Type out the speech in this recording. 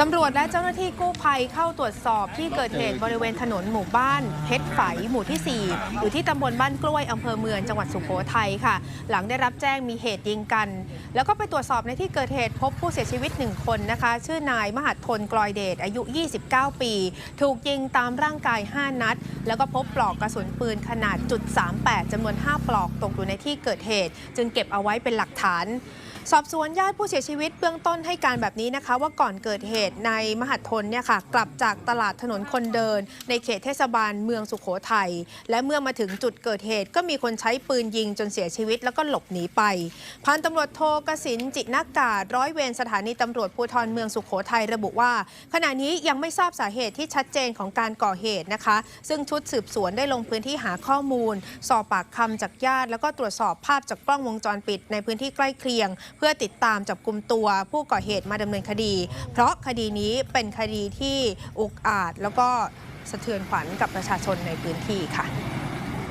ตำรวจและเจ้าหน้าที่กู้ภัยเข้าตรวจสอบที่เกิดเหตุบริเวณถนนหมู่บ้านเพชรไฝหมู่ที่ 4 อยู่ที่ตำบลบ้านกล้วยอำเภอเมืองจังหวัดสุโขทัยค่ะ หลังได้รับแจ้งมีเหตุยิงกัน แล้วก็ไปตรวจสอบในที่เกิดเหตุพบผู้เสียชีวิตหนึ่งคนนะคะ ชื่อนายมหัดทนกลอยเดชอายุ 29 ปี ถูกยิงตามร่างกาย 5 นัด แล้วก็พบปลอกกระสุนปืนขนาดจุด38 จำนวน 5 ปลอกตกอยู่ในที่เกิดเหตุ จึงเก็บเอาไว้เป็นหลักฐาน สอบสวนญาติผู้เสียชีวิตเบื้องต้นให้การแบบนี้นะคะ ว่าก่อนเกิดเหตุในมหัดทนเนี่ยค่ะกลับจากตลาดถนนคนเดิน ในเขตเทศบาลเมืองสุขโขทัยและเมื่อมาถึงจุดเกิดเหตุก็มีคนใช้ปืนยิงจนเสียชีวิตแล้วก็หลบหนีไปพันตำรวจโทกสินจิตนากาศร้อยเวรสถานีตำรวจภูธรเมืองสุขโขทัยระบุว่า ขณะนี้ยังไม่ทราบสาเหตุที่ชัดเจนของการก่อเหตุนะคะ ซึ่งชุดสืบสวนได้ลงพื้นที่หาข้อมูล สอบปากคำจากญาติ แล้วก็ตรวจสอบภาพจากกล้องวงจรปิด ในพื้นที่ใกล้เคียงเพื่อติดตามจับกลุ่มตัวผู้ก่อเหตุมาดำเนินคดี เพราะคดีนี้เป็นคดีที่อุกอาจแล้วก็สะเทือนขวัญกับประชาชนในพื้นที่ค่ะ